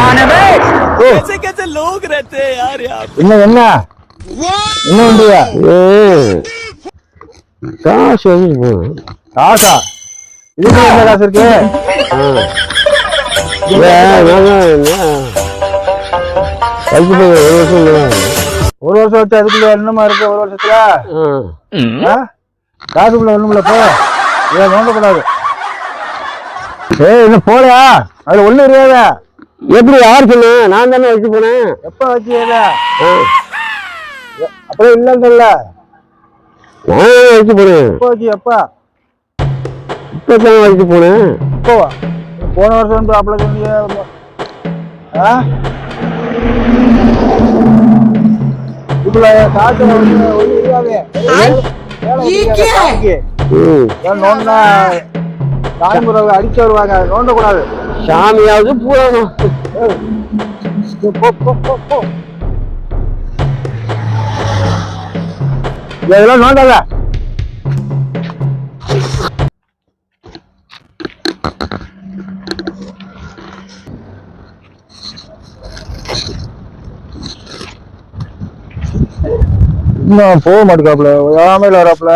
कैसे कैसे लोग रहते हैं यार यहाँ पे? என்ன என்ன என்ன வண்டியா காசு வாங்கிட்டு போகணும் காசா இதுக்கு என்ன காசு இருக்கு அதுக்கு போய் ஒரு வருஷம் இல்லை. ஒரு வருஷம் வச்சு அதுக்குள்ள என்னமா இருக்கு ஒரு வருஷத்துல ஆ. ஆ? காசுக்குள்ள ஒண்ணுமில்ல போ இதை நோண்டக்கூடாது ஏய் இன்னும் போலையா அதுல ஒண்ணு இருக்காதா எப்படி யார் சொன்ன நான் தானே வச்சு போனேன். எப்ப வச்சு ஏதா ஆ. அப்படியே இல்லைன்றல நான் வச்சு போனேன். எப்ப வச்சு எப்ப? இப்போ தானே வச்சு போனேன். இப்போ போன வருஷம் வந்து அப்பள சொன்னீங்க. ஆ? காசு ஒண்ணு ஒண்ணு இருக்காது ம். தாய்முறை அடிச்சு வருவாங்க. நோண்ட கூடாது சாமியாவது பூராணும் இதெல்லாம் நோண்டாத இன்னும் போக மாட்டேக்காப்புல யாமையில் வராப்புல.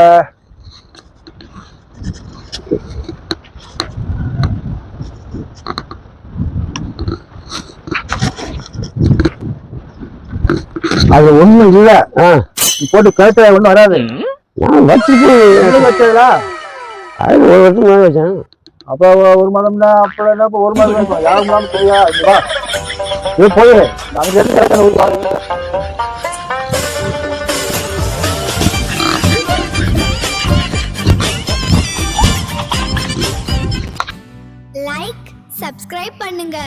அது ஒண்ணும் இல்ல. போட்டு கேட்ட ஒண்ணும் வராது. நான் வச்சுட்டு எங்க வச்சதா? அது ஒரு வருஷம் மேலே வச்சேன். அப்ப ஒரு மாதம்னா அப்புறம் என்ன ஒரு மாதம் தெரியா இது போயிரு. நமக்கு எதுக்கு ஒரு மாதம்? லைக் சப்ஸ்கிரைப் பண்ணுங்க.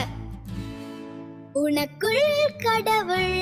உனக்குள் கடவுள்.